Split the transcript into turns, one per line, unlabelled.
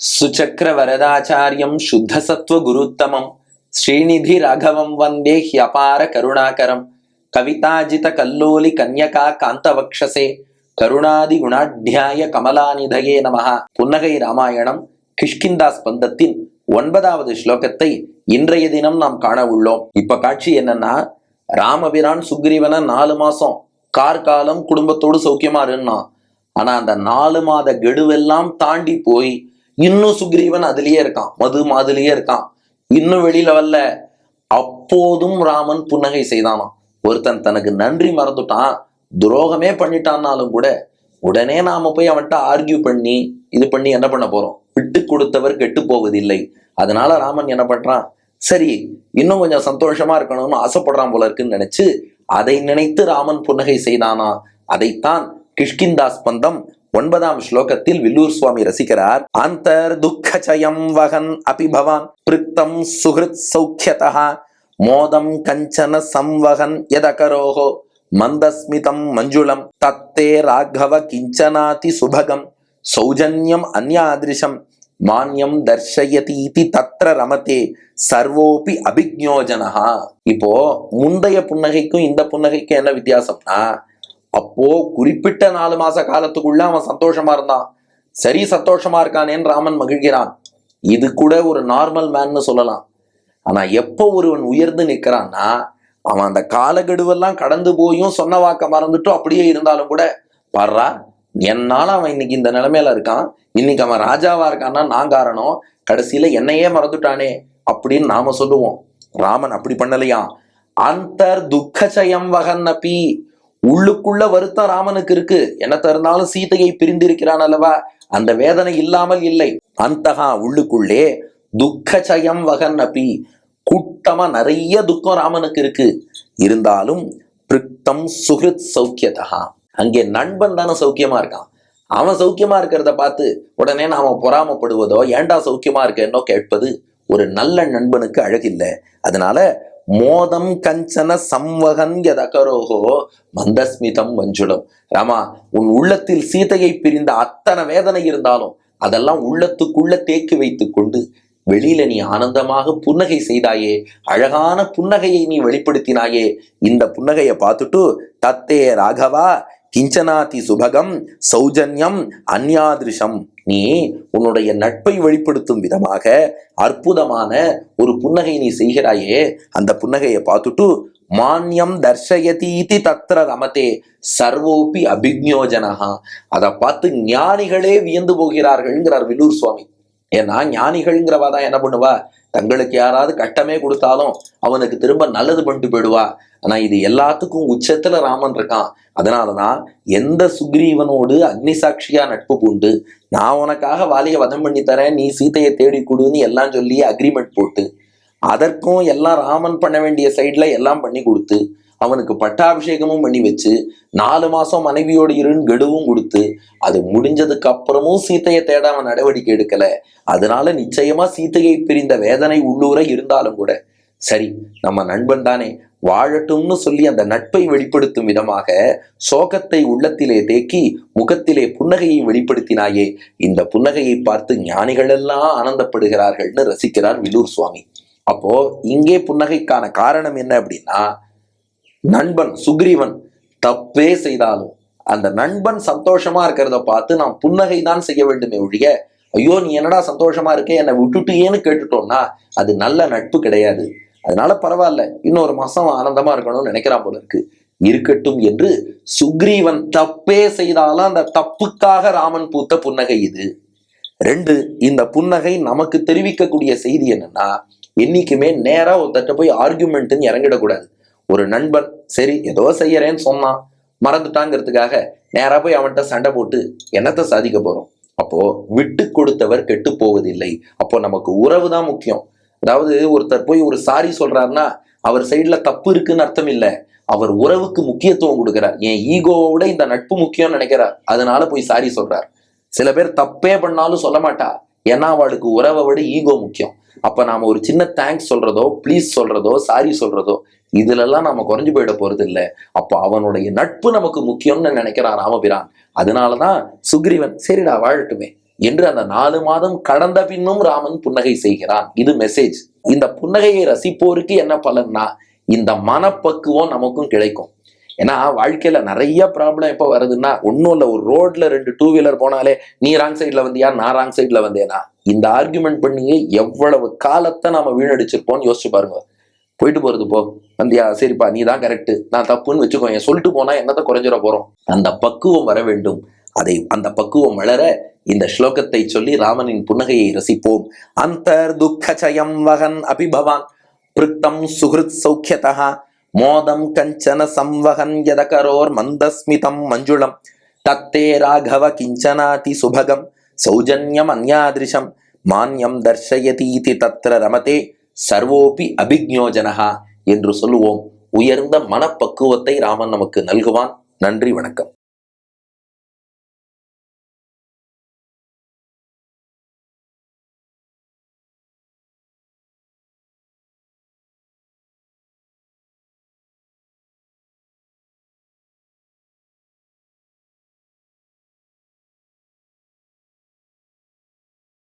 சுச்சக்கர வரதாச்சாரியம் சுத்த குருத்தமம் ஸ்ரீநிதி ராகவம் வந்தே ஹியபார கருணாகரம் கவிதாஜித கல்லோலி கன்யகா காந்தவக்ஷசே கருணாதி குணாட்யாய கமலாநிதயே நமகா புன்னகை ராமாயணம் கிஷ்கிந்தா ஸ்பந்தத்தின் ஒன்பதாவது ஸ்லோகத்தை இன்றைய தினம் நாம் காண உள்ளோம். இப்ப காட்சி என்னன்னா ராமபிரான் சுக்ரீவன நாலு மாசம் கார்காலம் குடும்பத்தோடு சௌக்கியமா இருந்தான். ஆனா அந்த நாலு மாத கெடுவெல்லாம் தாண்டி போய் இன்னும் சுக்ரீவன் அதுலயே இருக்கான். மது மாதிலேயே இருக்கான். இன்னும் வெளியில வரல. அப்போதும் ராமன் புன்னகை செய்தானாம். ஒருத்தன் தனக்கு நன்றி மறந்துட்டான். துரோகமே பண்ணிட்டான்னாலும் கூட உடனே நாம போய் அவன்கிட்ட ஆர்கியூ பண்ணி இது பண்ணி என்ன பண்ண போறோம்? விட்டு கொடுத்தவர் கெட்டு போவதில்லை. அதனால ராமன் என்ன பண்றான்? சரி இன்னும் கொஞ்சம் சந்தோஷமா இருக்கணும்னு ஆசைப்படுறான் போல இருக்குன்னு நினைச்சு அதை நினைத்து ராமன் புன்னகை செய்தானா? அதைத்தான் கிஷ்கிந்தாஸ் பந்தம் ஒன்பதாம் ஸ்லோகத்தில் வில்லூர் சுவாமி ரசிக்கிறார். அந்தர் துக்கச்சயம் வகன் அபி பவான் பிருத்தம் சுஹிருத் சௌக்கியதா மோதம் கஞ்சன சம்வகன் எதகரோகோ மந்தஸ்மிதம் மஞ்சுளம் தத்தே ராகவ கிஞ்சனாதி சுபகம் சௌஜன்யம் அந்யாதிருஷம் மான்யம் தர்ஷயதீதி தத்ர ரமதே சர்வோபி அபிஜோஜனஹா இப்போ முந்தைய புன்னகைக்கும் இந்த புன்னகைக்கும் என்ன வித்தியாசம்னா அப்போ குறிப்பிட்ட நாலு மாச காலத்துக்குள்ள அவன் சந்தோஷமா இருந்தான். சரி சந்தோஷமா இருக்கானேன்னு ராமன் மகிழ்கிறான். இது கூட ஒரு நார்மல் மேன்னு சொல்லலாம். ஆனா எப்போ ஒருவன் உயர்ந்து நிற்கிறான்னா அவன் அந்த காலகெடுவெல்லாம் கடந்து போயும் சொன்ன வாக்க மறந்துட்டும் அப்படியே இருந்தாலும் கூட பாடுறா என்னால அவன் இன்னைக்கு இந்த நிலைமையில இருக்கான். இன்னைக்கு அவன் ராஜாவா இருக்கான்னா நான் காரணம். கடைசியில என்னையே மறந்துட்டானே அப்படின்னு நாம சொல்லுவோம். ராமன் அப்படி பண்ணலையா அந்தர் துக்கச்சயம் வகன் அப்பி உள்ளுக்குள்ள வருத்தம் ராமனுக்கு இருக்கு. என்ன தருந்தாலும் சீதையை பிரிந்திருக்கிறான் அல்லவா? அந்த வேதனை இல்லாமல் இல்லை. அந்தகா உள்ளுக்குள்ளே துக்கச்சயம் வகன் அப்பி கூட்டமா நிறைய துக்கம் ராமனுக்கு இருக்கு. இருந்தாலும் பிரித்தம் சுகிருத் சௌக்கியதா அங்கே நண்பன் தானே சௌக்கியமா இருக்கான். அவன் சௌக்கியமா இருக்கிறத பார்த்து உடனே நாம பொறாமப்படுவதோ ஏண்டா சௌக்கியமா இருக்கேன்னோ கேட்பது ஒரு நல்ல நண்பனுக்கு அழகில்லை. அதனால மோதம் கஞ்சன சம்வகன் எதகரோகோ மந்தஸ்மிதம் மஞ்சுளம் ராமா உன் உள்ளத்தில் சீதையை பிரிந்த அத்தனை வேதனை இருந்தாலும் அதெல்லாம் உள்ளத்துக்குள்ள தேக்கி வைத்துக் கொண்டு வெளியில நீ ஆனந்தமாக புன்னகை செய்தாயே அழகான புன்னகையை நீ வெளிப்படுத்தினாயே இந்த புன்னகையை பார்த்துட்டு தத்தே ராகவா கிஞ்சனாதி சுபகம் சௌஜன்யம் அந்யாதிருஷம். நீ உன்னுடைய நட்பை வெளிப்படுத்தும் விதமாக அற்புதமான ஒரு புன்னகை நீ செய்கிறாயே அந்த புன்னகையை பார்த்துட்டு மான்யம் தர்ஷயதீதி தத்ர ரமதே சர்வோபி அபிஜோஜனஹா அதை பார்த்து ஞானிகளே வியந்து போகிறார்கள்ங்கிறார் வில்லூர் சுவாமி. ஏன்னா ஞானிகள்ங்கிறவா தான் என்ன பண்ணுவா? தங்களுக்கு யாராவது கஷ்டமே கொடுத்தாலும் அவனுக்கு திரும்ப நல்லது பண்ணிட்டு போயிடுவா. ஆனா இது எல்லாத்துக்கும் உச்சத்துல ராமன் இருக்கான். அதனாலதான் எந்த சுக்ரீவனோடு அக்னி சாட்சியா நட்பு பூண்டு நான் உனக்காக வாலியை வதம் பண்ணி தரேன் நீ சீதையை தேடி கொடுன்னு எல்லாம் சொல்லி அக்ரிமெண்ட் போட்டு அதற்கும் எல்லாம் ராமன் பண்ண வேண்டிய சைட்ல எல்லாம் பண்ணி கொடுத்து அவனுக்கு பட்டாபிஷேகமும் பண்ணி வச்சு நாலு மாசம் மனைவியோடு இருன்னு கெடுவும் கொடுத்து அது முடிஞ்சதுக்கு அப்புறமும் சீத்தையை தேடாம நடவடிக்கை எடுக்கல. அதனால நிச்சயமா சீத்தையை பிரிந்த வேதனை உள்ளூர இருந்தாலும் கூட சரி நம்ம நண்பன் தானே வாழட்டும்னு சொல்லி அந்த நட்பை வெளிப்படுத்தும் விதமாக சோகத்தை உள்ளத்திலே தேக்கி முகத்திலே புன்னகையை வெளிப்படுத்தினாயே இந்த புன்னகையை பார்த்து ஞானிகள் எல்லாம் ஆனந்தப்படுகிறார்கள்னு ரசிக்கிறார் விலூர் சுவாமி. அப்போ இங்கே புன்னகைக்கான காரணம் என்ன அப்படின்னா நண்பன் சுக்ரீவன் தப்பே செய்தாலும் அந்த நண்பன் சந்தோஷமா இருக்கிறத பார்த்து நாம் புன்னகை தான் செய்ய வேண்டுமே ஒழிய ஐயோ நீ என்னடா சந்தோஷமா இருக்க? என்னை விட்டுட்டியேன்னு கேட்டுட்டோம்னா அது நல்ல நட்பு கிடையாது. அதனால பரவாயில்ல இன்னொரு மாசம் ஆனந்தமா இருக்கணும்னு நினைக்கிறான் போல இருக்கு. இருக்கட்டும் என்று சுக்ரீவன் தப்பே செய்தாலும் அந்த தப்புக்காக ராமன் பூத்த புன்னகை இது. ரெண்டு இந்த புன்னகை நமக்கு தெரிவிக்கக்கூடிய செய்தி என்னன்னா என்னைக்குமே நேரா ஒருத்தட்ட போய் ஆர்குமெண்ட்னு இறங்கிடக்கூடாது. ஒரு நண்பன் சரி ஏதோ செய்யறேன்னு சொன்னான். மறந்துட்டாங்கிறதுக்காக நேரா போய் அவன்கிட்ட சண்டை போட்டு என்னத்தை சாதிக்க போறோம்? அப்போ விட்டு கொடுத்தவர் கெட்டு போவதில்லை. அப்போ நமக்கு உறவு தான் முக்கியம். அதாவது ஒருத்தர் போய் ஒரு சாரி சொல்றாருன்னா அவர் சைட்ல தப்பு இருக்குன்னு அர்த்தம் இல்லை. அவர் உறவுக்கு முக்கியத்துவம் கொடுக்கிறார். என் ஈகோவை விட இந்த நட்பு முக்கியம்னு நினைக்கிறார். அதனால போய் சாரி சொல்றார். சில பேர் தப்பே பண்ணாலும் சொல்ல மாட்டா. ஏன்னா அவளுக்கு உறவை விட ஈகோ முக்கியம். அப்ப நாம ஒரு சின்ன தேங்க்ஸ் சொல்றதோ ப்ளீஸ் சொல்றதோ சாரி சொல்றதோ இதுலெல்லாம் நம்ம குறைஞ்சு போயிட போறது இல்லை அப்போ அவனுடைய நட்பு நமக்கு முக்கியம்னு நினைக்கிறான் ராமபிரான். அதனாலதான் சுக்ரீவன் சரிடா வாழட்டுமே என்று அந்த நாலு மாதம் கடந்த பின்னும் ராமன் புன்னகை செய்கிறான். இது மெசேஜ் இந்த புன்னகையை ரசிப்போருக்கு என்ன பலன்னா இந்த மனப்பக்குவம் நமக்கும் கிடைக்கும். ஏன்னா வாழ்க்கையில நிறைய ப்ராப்ளம் எப்போ வருதுன்னா ஒன்றும் இல்லை ஒரு ரோட்ல ரெண்டு டூ வீலர் போனாலே நீ ராங் சைட்ல வந்தியா நான் ராங் சைட்ல வந்தேனா? இந்த ஆர்குமெண்ட் பண்ணி எவ்வளவு காலத்தை நாம வீணடிச்சிருப்போம்னு யோசிச்சு பாருங்க. போயிட்டு போறது போ. வந்தியா சரிப்பா நீ தான் கரெக்ட் நான் தப்புன்னு வச்சுக்கோ என் சொல்லிட்டு போனா என்னத்தை குறைஞ்சிட போறோம்? அந்த பக்குவம் வர வேண்டும். அதை அந்த பக்குவம் வளர இந்த ஸ்லோகத்தை சொல்லி ராமனின் புன்னகையை ரசிப்போம். அந்தர் துக்கச்சயம் வகன் அபிபவான் பிருத்தம் சுகிருத் சௌக்கியதா மோதம் கஞ்சன சம்வகன் யதகரோர் மந்தஸ்மிதம் மஞ்சுளம் தத்தே ராகவ கிஞ்சனாதி சுபகம் சௌஜன்யம் அந்யாதிருஷம் மான்யம் தர்ஷயதீதி தத்ர ரமதே சர்வோபி அபிக்ஞோஜனகா என்று சொல்லுவோம். உயர்ந்த மனப்பக்குவத்தை ராமன் நமக்கு நல்குவான். நன்றி வணக்கம்.